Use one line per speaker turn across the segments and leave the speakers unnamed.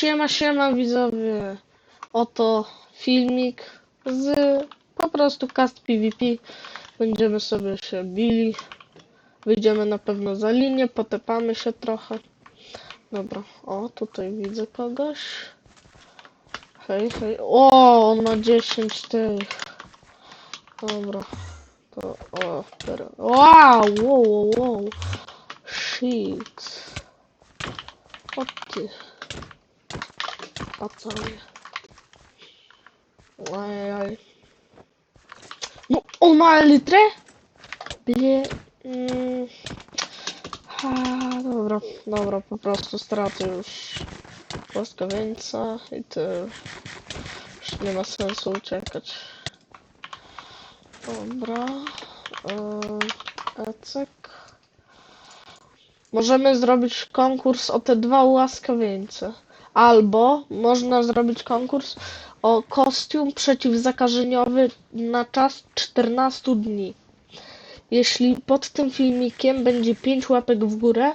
Siema, siema widzowie. Oto filmik z po prostu cast PvP. Będziemy sobie się bili. Wyjdziemy na pewno za linię, potepamy się trochę. Dobra, o tutaj widzę kogoś. Hej, hej. O, on ma 10 tych. Dobra. To, o, teraz. Wow, wow, wow. Shit. O ty. Pacanie. Ajaj. No, on ma elytrę? Bie... Mm. Dobra, dobra, po prostu stracę już łaskawieńca i to już nie ma sensu uciekać. Dobra. Yy, ecek. Możemy zrobić konkurs o te dwa łaskawieńce. Albo można zrobić konkurs o kostium przeciwzakażeniowy na czas 14 dni. Jeśli pod tym filmikiem będzie 5 łapek w górę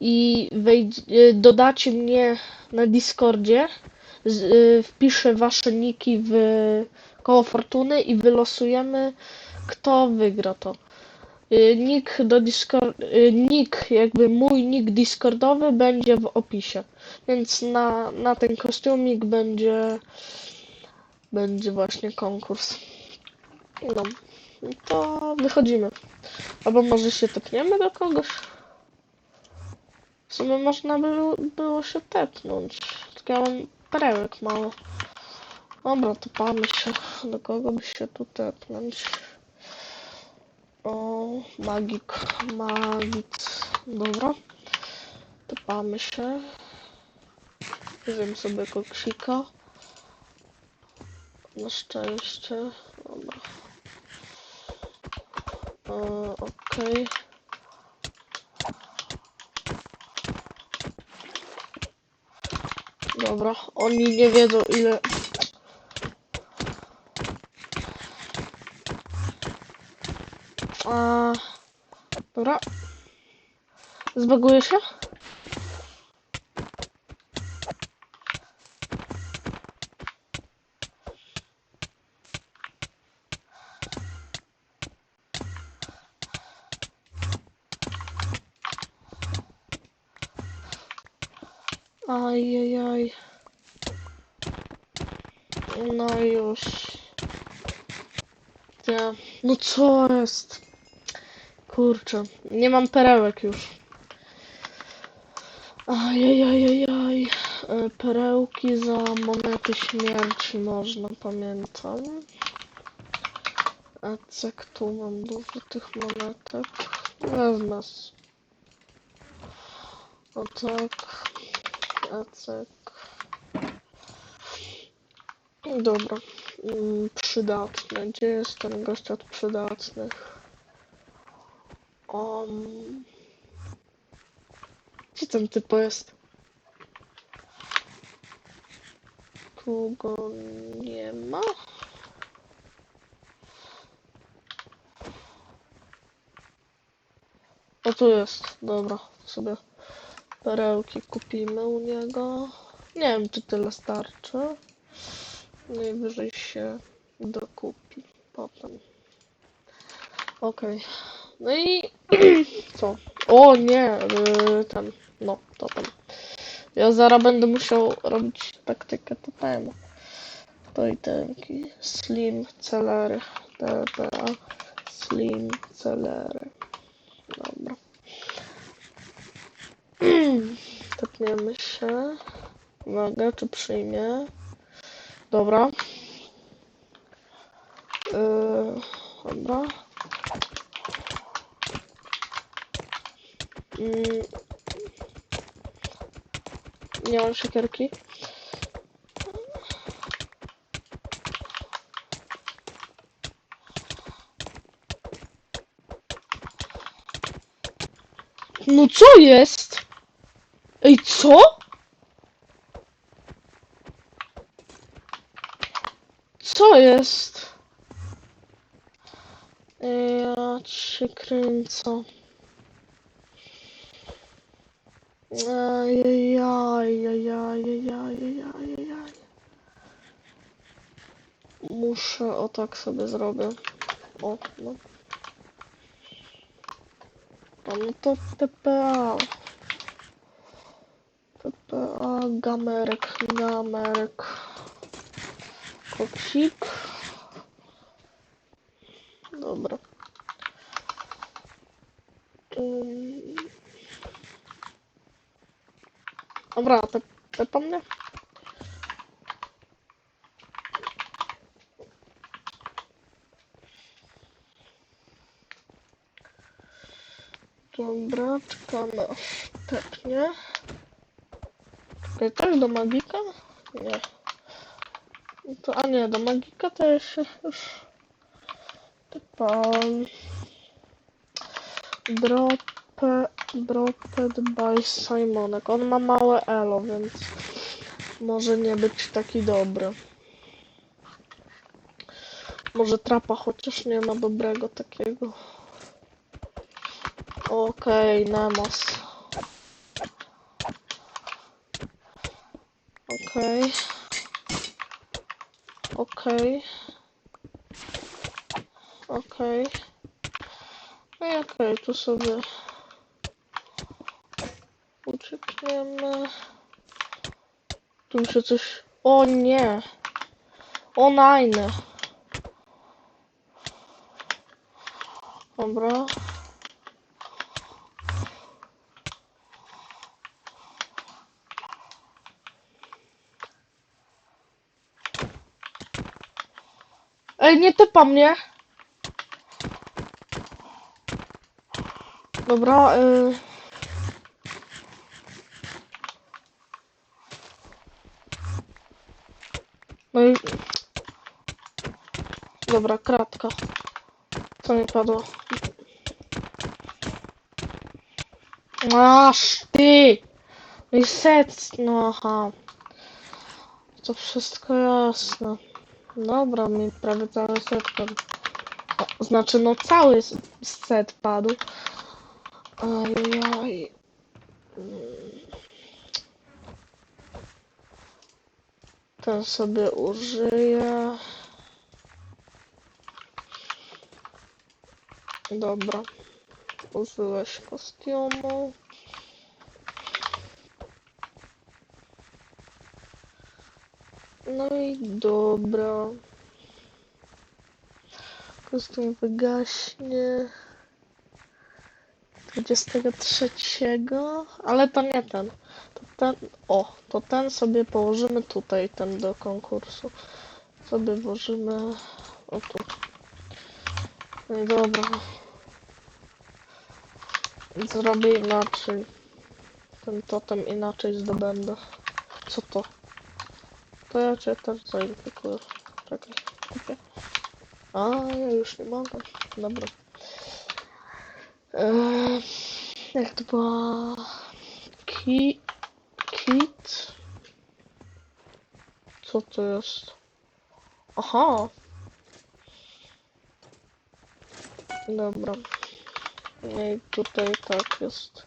i wejdź, dodacie mnie na Discordzie, z, y, wpiszę wasze niki w koło fortuny i wylosujemy kto wygra to. Y, Nick do Discord, y, nick, jakby mój nick Discordowy będzie w opisie. Więc na, na ten kostiumik będzie będzie właśnie konkurs. No, to wychodzimy. Albo może się tepniemy do kogoś. W sumie można by było się tepnąć. Tylko ja mam perełek mało. Dobra, tepamy się. Do kogo by się tu tepnąć? O, magik, magic. Dobra. Tepamy się. Bierzemy sobie koksika. Na szczęście. Dobra. E, Okej. Dobra, oni nie wiedzą ile. A, dobra. Zbaguje się? Ajajaj. No już. Ja. No co jest? Kurczę. Nie mam perełek już. Ajajajajaj. E, Perełki za monety śmierci można, pamiętam. A cek tu mam dużo tych monetek. Wezmę. O tak. Acek. Dobra. Mm, Przydatne. Gdzie jest ten gość od przydatnych? Um... Gdzie ten typo jest? Tu go nie ma. O tu jest. Dobra, sobie perełki kupimy u niego. Nie wiem, czy tyle starczy. Najwyżej się dokupi potem. Okej. No i co? O nie, yy, ten, no, to ten. Ja zaraz będę musiał robić taktykę totemu. To i tenki. Slim celery. TPA. Slim celery. Dobra. Tepniemy się. Uwaga, czy przyjmie? Dobra. Yy, dobra. Yy. Nie mam siekierki. No co jest? Ej, co? Co jest? Ej, Ja cię kręcę. Muszę, o tak sobie zrobię. O, no. A no to TPA. TPA, gamerek, gamerek. Koksik. Dobra. Ym. Dobra, te, te po mnie? Dobra, czekamy aż tepnie. Czekaj, tak do magika? Nie. No To, a nie, do magika to się już tepam. Drope, dropped by Simonek. On ma małe elo, więc może nie być taki dobry. Może trapa chociaż nie ma dobrego takiego. Okej, Nemos. Okej. Okej. Okej. No i okej, tu sobie uciekniemy. Tu mi się coś... O nie! O najne! Dobra. Ej, nie typa mnie! Dobra, y... No i... Dobra, kratka. Co mi padło? Aż ty! No i set, no aha. To wszystko jasne. Dobra, mi prawie cały set padł. Znaczy, no cały set padł. Ajajaj. Ten sobie użyję. Dobra. Użyłeś kostiumu. No i dobra. Kostium wygaśnie. 23, ale to nie ten. To ten, o, to ten sobie położymy tutaj, ten do konkursu. Sobie włożymy, o tu. No i dobra. Zrobię inaczej. Ten totem inaczej zdobędę. Co to? To ja cię też zainfekuję. Czekaj, kupię. A, ja już nie mogę. Dobra. Eee, jak to była... Ki... Kit... Co to jest? Aha! Dobra. No i tutaj tak jest.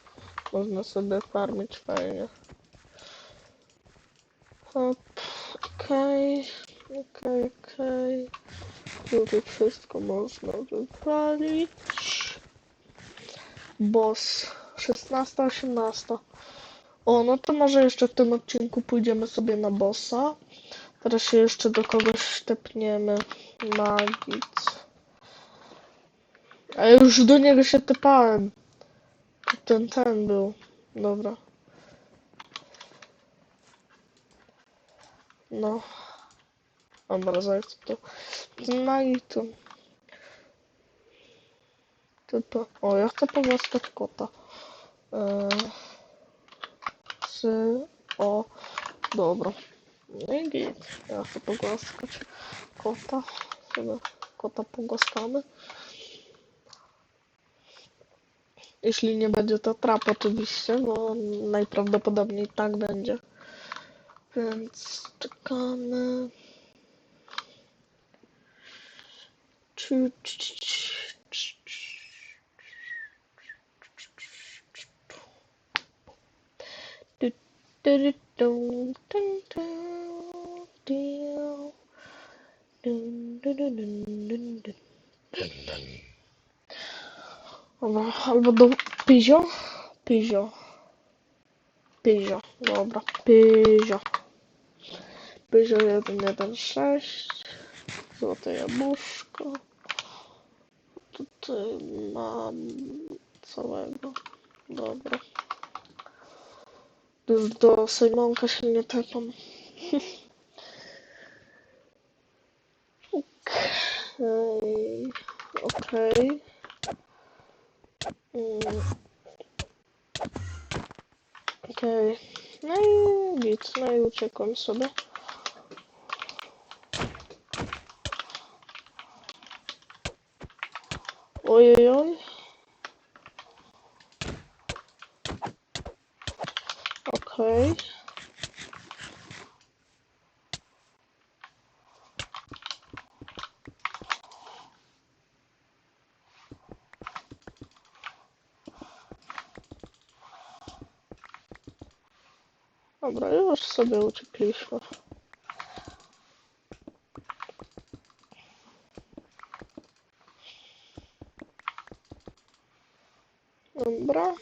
Można sobie farmić fajnie. Hop, okej, okej, okej. Tutaj wszystko można wypalić. Boss 16, 18. O, no to może jeszcze w tym odcinku pójdziemy sobie na bossa. Teraz się jeszcze do kogoś tepniemy. Magic. A już do niego się tepałem. To Ten, ten był. Dobra. No. Dobra, zaraz to. Ten magik to. Typa. O, ja chcę pogłaskać kota. Eee, z... O. Dobra. No i git. Ja chcę pogłaskać kota. Sobie kota pogłaskamy. Jeśli nie będzie to trap oczywiście, bo najprawdopodobniej tak będzie. Więc czekamy. Abandon Pigeon. Pigeon. Pigeon. Dobra Pigeon. Pigeon 156 Złote jabłuszko Tutaj mam całego. Dobra. Do Sejmonka się nie tepam. Okej. Okej. Okej. No i git, no i uciekłem sobie. Ojej. Okej. Dobra, już sobie uciekliśmy. Dobra.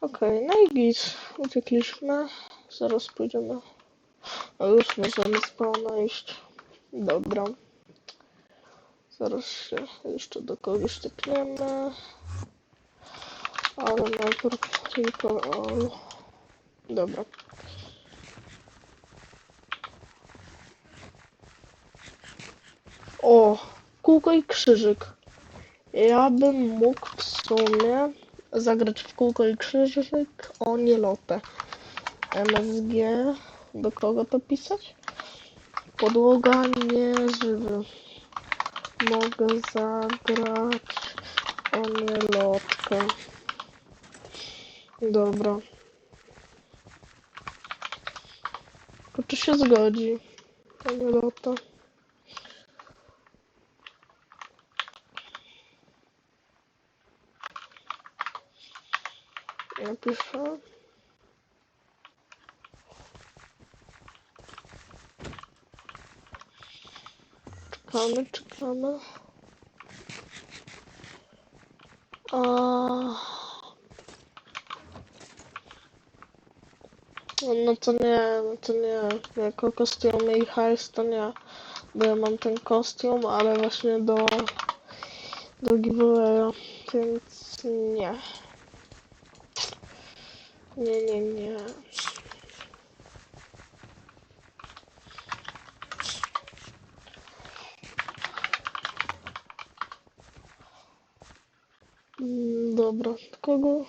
Okej, no i git. Uciekliśmy. Zaraz pójdziemy. A już możemy spawna iść. Dobra. Zaraz się jeszcze do kogoś tepniemy. Ale najpierw tylko... Dobra. O, kółko i krzyżyk. Ja bym mógł w sumie zagrać w kółko i krzyżyk o nie lotę. MSG. Do kogo to pisać? Podłoga nie żywy. Mogę zagrać o nie lotkę. Dobra. Czy się zgodzi? O nie piszę. Czekamy, czekamy. A... No to nie, no to nie. Jako kostiumy i hajs to nie. Bo ja mam ten kostium, ale właśnie do... do giveawaya, więc nie. Nie, nie, nie. Mm, Dobra, do kogo?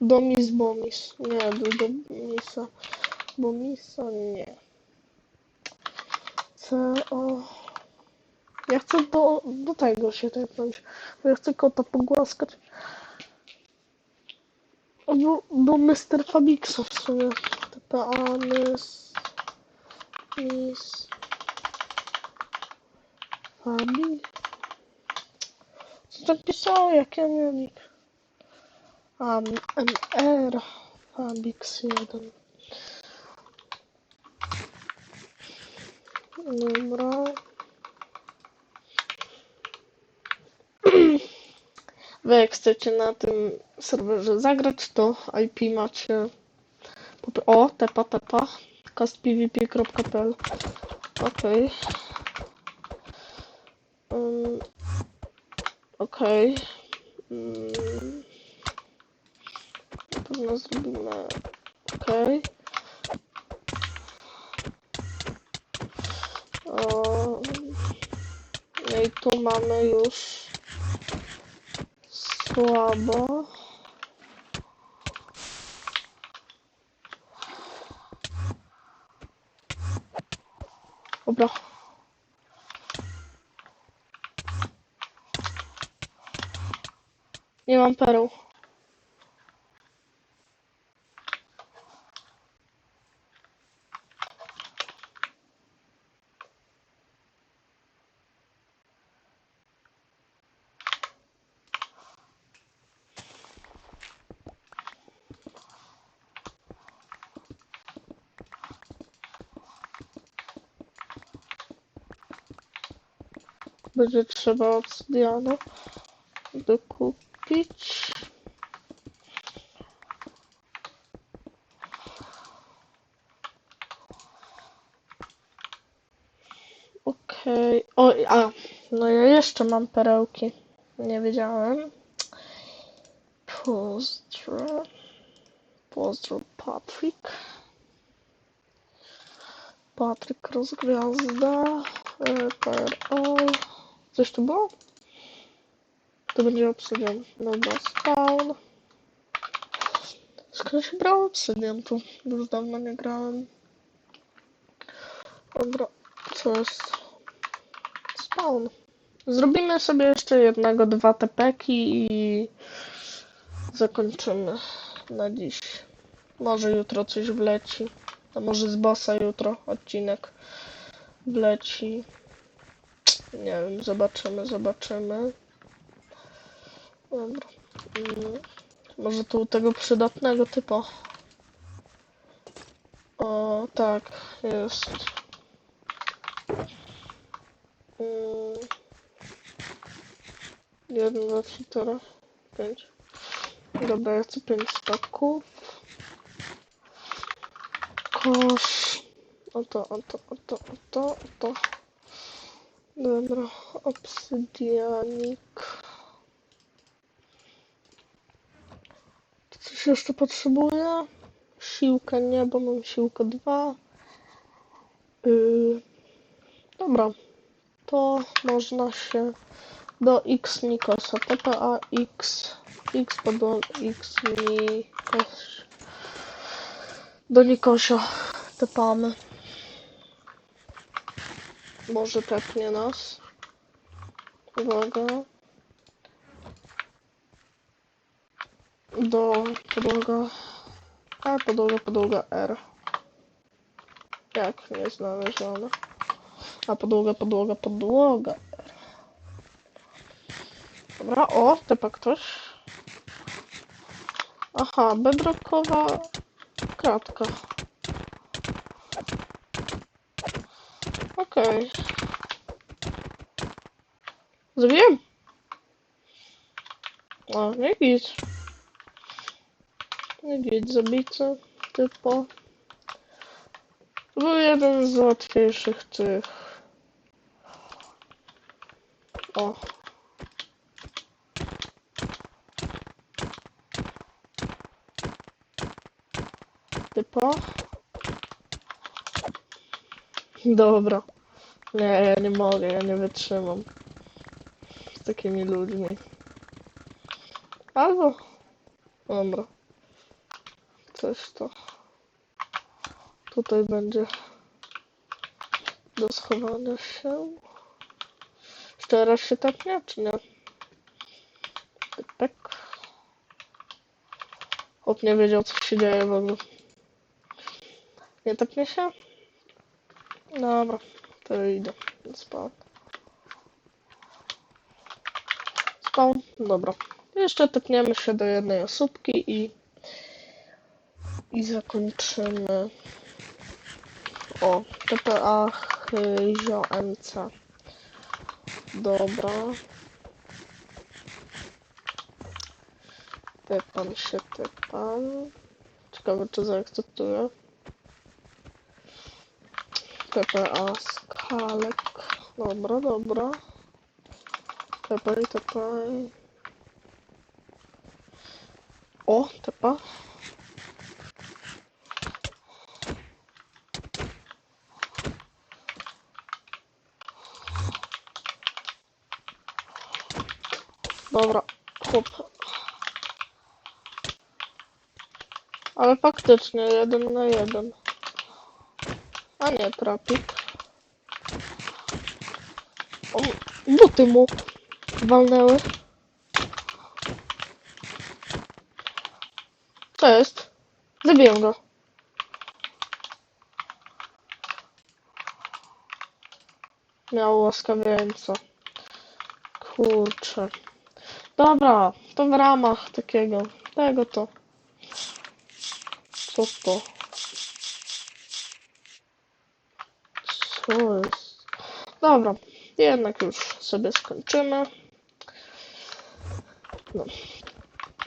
Domis Bomis. Nie, do Domisa. Bomisa nie. C o. Ja chcę do, do tego się tepnąć. Ja chcę kota pogłaskać. Albo do Mr. Fabixa w sumie. TPA, Mys... Mis... Fabi? Co to pisało? Jak ja miałem nick? A, MR Fabix 1. Dobra. Wy jak chcecie na tym serwerze zagrać, to IP macie... O, tepa, tepa. castpvp.pl Okej. Um, Okej. Mm. Na pewno zrobimy... Okej. O, No i tu mamy już słabo. Dobra. Nie mam pereł. Będzie trzeba obsydianu dokupić. Okej. Oj, a, no ja jeszcze mam perełki. Nie wiedziałem. Pozdro. Pozdro, Patryk. Patryk Rozgwiazda. PRL. Coś tu było? To będzie obsydian. Dobra, spawn. Skąd się brał obsydian tu? Już dawno nie grałem. Dobra, co jest? Spawn. Zrobimy sobie jeszcze jednego, dwa tepeki i zakończymy na dziś. Może jutro coś wleci. A może z bossa jutro odcinek wleci. Nie wiem, zobaczymy, zobaczymy. Dobra. Mm. Może tu u tego przydatnego typa. O, tak, jest. Mm. Jeden, dwa, trzy, cztery, pięć. Dobra, ja chcę pięć staków. Kosz. Oto, oto, oto, oto, oto. Dobra, obsydianik. Coś jeszcze potrzebuję? Siłkę nie, bo mam siłkę 2. Yy, dobra, to można się do X Nikosa, TPA X, X podło X Nikos. Do Nikosia tepamy. Może tepnie nas. Uwaga. Do podłoga. A podłoga, podłoga R. Jak nie znalezione. A podłoga, podłoga, podłoga. Dobra, o, tepa ktoś. Aha, bedrockowa kratka. Okej. Zrobiłem? O, nie git. Nie git, zabijca typu. To był jeden z łatwiejszych tych. O. Typa. Dobra. Nie, ja nie mogę, ja nie wytrzymam. Z takimi ludźmi. Albo... Dobra. Coś to... Tutaj będzie... Do schowania się. Jeszcze raz się tapnie, czy nie? Tak. Chłop nie wiedział, co się dzieje w ogóle. Nie tapnie się? Dobra, to idę. Spawn. Spawn, dobra. Jeszcze tepniemy się do jednej osóbki i i zakończymy. O, TPA Hyzio MC. Dobra. Tepam się, tepam. Ciekawe, czy zaakceptuję. TPA skalek. Dobra, dobra. Tepaj, tepaj. O, tepa. Dobra, chłop. Ale faktycznie jeden na jeden. A nie, trapik. O, buty mu walnęły. Co jest? Zabiję go. Miał łaskawieńca. Kurczę. Dobra, to w ramach takiego. Tego to. Co to? Co jest? Dobra, Jednak już sobie skończymy. No.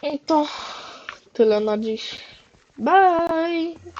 I to tyle na dziś. Bye!